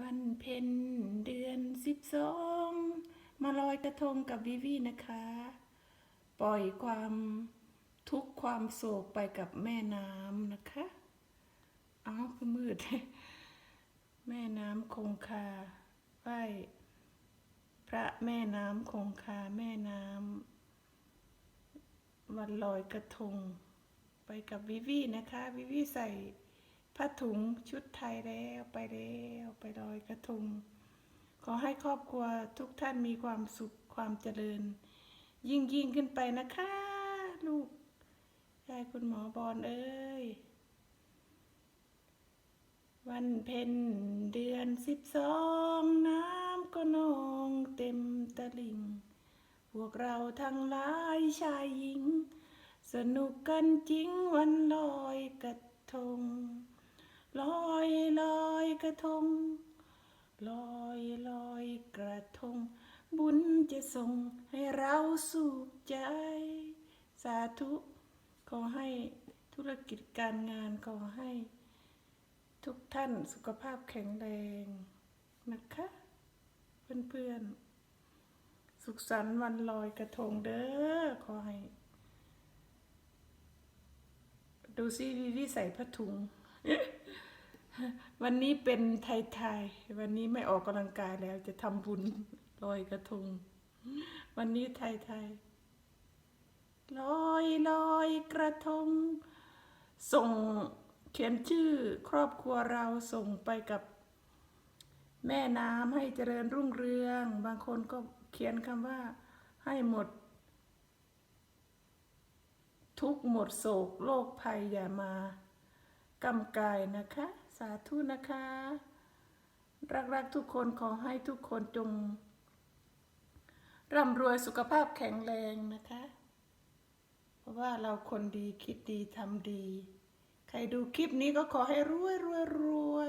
วันเพ็ญเดือนสิบสองมาลอยกระทงกับวิวีนะคะ ปล่อยความทุกข์ความโศกไปกับแม่น้ำนะคะ เอาก็มืด แม่น้ำคงคาไหว้พระแม่น้ำคงคาแม่น้ำวันลอยกระทงไปกับวิวีนะคะ วิวีใส่ ผ้าถุงชุดไทยแล้วไปแล้วไปลอยกระทง ขอให้ครอบครัวทุกท่านมีความสุขความเจริญ ยิ่งยิ่งขึ้นไปนะคะ ลูกยายคุณหมอบอลเอ้ย วันเพ็ญเดือนสิบสองน้ำก็นองเต็มตลิ่ง พวกเราทั้งหลายชายหญิง สนุกกันจริงวันลอยกระทง ลอยลอยกระทง ลอยลอยกระทง บุญจะส่งให้เราสุขใจ สาธุขอให้ธุรกิจการงานขอให้ ทุกท่านสุขภาพแข็งแรงนะคะ เพื่อนๆ สุขสันต์วันลอยกระทงเด้อขอให้ ดูซิวิวิใส่ผ้าถุง วันนี้เป็นไทยๆ วันนี้ไม่ออกกำลังกายแล้ว จะทำบุญลอยกระทง วันนี้ไทยๆ ลอยลอยกระทง ส่งเขียนชื่อครอบครัวเราส่งไปกับแม่น้ำให้เจริญรุ่งเรือง บางคนก็เขียนคำว่าให้หมด ทุกหมดโศกโรคภัยอย่ามา กำกายนะคะ สาธุนะคะ รักๆทุกคนขอให้ทุกคนจงร่ำรวยสุขภาพแข็งแรงนะคะ เพราะว่าเราคนดีคิดดีทำดี ใครดูคลิปนี้ก็ขอให้รวยรวยรวย